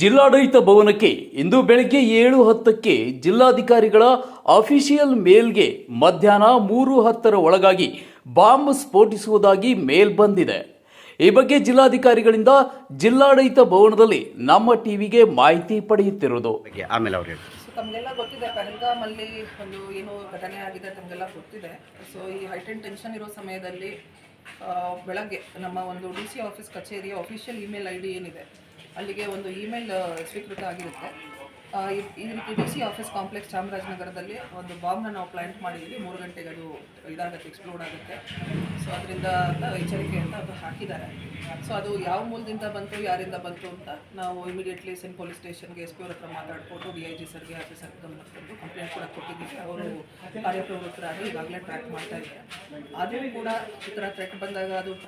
ಜಿಲ್ಲಾಡಳಿತ ಭವನಕ್ಕೆ ಇಂದು ಬೆಳಗ್ಗೆ ಏಳು ಹತ್ತಕ್ಕೆ ಜಿಲ್ಲಾಧಿಕಾರಿಗಳ ಅಫಿಷಿಯಲ್ ಮೇಲ್ಗೆ ಮಧ್ಯಾಹ್ನ ಮೂರು ಹತ್ತರ ಒಳಗಾಗಿ ಬಾಂಬ್ ಸ್ಫೋಟಿಸುವುದಾಗಿ ಮೇಲ್ ಬಂದಿದೆ. ಈ ಬಗ್ಗೆ ಜಿಲ್ಲಾಧಿಕಾರಿಗಳಿಂದ ಜಿಲ್ಲಾಡಳಿತ ಭವನದಲ್ಲಿ ನಮ್ಮ ಟಿವಿಗೆ ಮಾಹಿತಿ ಪಡೆಯುತ್ತಿರುವುದು. ಆಮೇಲೆ ಅವರು ತಮಗೆಲ್ಲ ಗೊತ್ತಿದೆ ಪಹಲ್ಗಾಮಲ್ಲಿ ಒಂದು ಏನು ಘಟನೆ ಆಗಿದೆ ತಮಗೆಲ್ಲ ಗೊತ್ತಿದೆ. ಸೊ ಈ ಹೈಟೆನ್ ಟೆನ್ಷನ್ ಇರೋ ಸಮಯದಲ್ಲಿ ಬೆಳಗ್ಗೆ ನಮ್ಮ ಒಂದು ಡಿ ಸಿ ಆಫೀಸ್ ಕಚೇರಿಯ ಅಫಿಷಿಯಲ್ ಇಮೇಲ್ ಐ ಡಿ ಏನಿದೆ ಅಲ್ಲಿಗೆ ಒಂದು ಇಮೇಲ್ ಸ್ವೀಕೃತ ಆಗಿರುತ್ತೆ. ಈ- ರೀತಿ ಡಿ ಸಿ ಆಫೀಸ್ ಕಾಂಪ್ಲೆಕ್ಸ್ ಚಾಮರಾಜನಗರದಲ್ಲಿ ಒಂದು ಬಾಂಬ್ನ ನಾವು ಪ್ಲಾಂಟ್ ಮಾಡಿದ್ದೀವಿ. ಮೂರು ಗಂಟೆಗೆ ಅದು ಇದಾಗುತ್ತೆ, ಎಕ್ಸ್ಪ್ಲೋಡ್ ಆಗುತ್ತೆ. ಸೊ, ಅದರಿಂದ ಎಚ್ಚರಿಕೆ ಅಂತ ಅದು ಹಾಕಿದ್ದಾರೆ. ಸೊ, ಅದು ಯಾವ ಮೂಲದಿಂದ ಬಂತು, ಯಾರಿಂದ ಬಂತು ಅಂತ ನಾವು ಇಮಿಡಿಯೇಟ್ಲಿ ಸೆನ್ ಪೊಲೀಸ್ ಸ್ಟೇಷನ್ಗೆ ಎಸ್ ಪಿ ಅವ್ರ ಹತ್ರ ಮಾತಾಡ್ಕೊಂಡು, ಡಿ ಐ ಜಿ ಸರ್ಗೆ ಆಫೀಸರ್ ಗಮನಕ್ಕೆ ತಂದು ಕಂಪ್ಲೇಂಟ್ ಕೂಡ ಕೊಟ್ಟಿದ್ದೀವಿ. ಅವರು ಕಾರ್ಯಪ್ರವೃತ್ತರಾಗಿ ಈಗಾಗಲೇ ಟ್ರ್ಯಾಕ್ ಮಾಡ್ತಾ ಇದ್ದಾರೆ. ಆದರೂ ಕೂಡ ಈ ಥರ ಟ್ರ್ಯಾಕ್ ಬಂದಾಗ ಅದು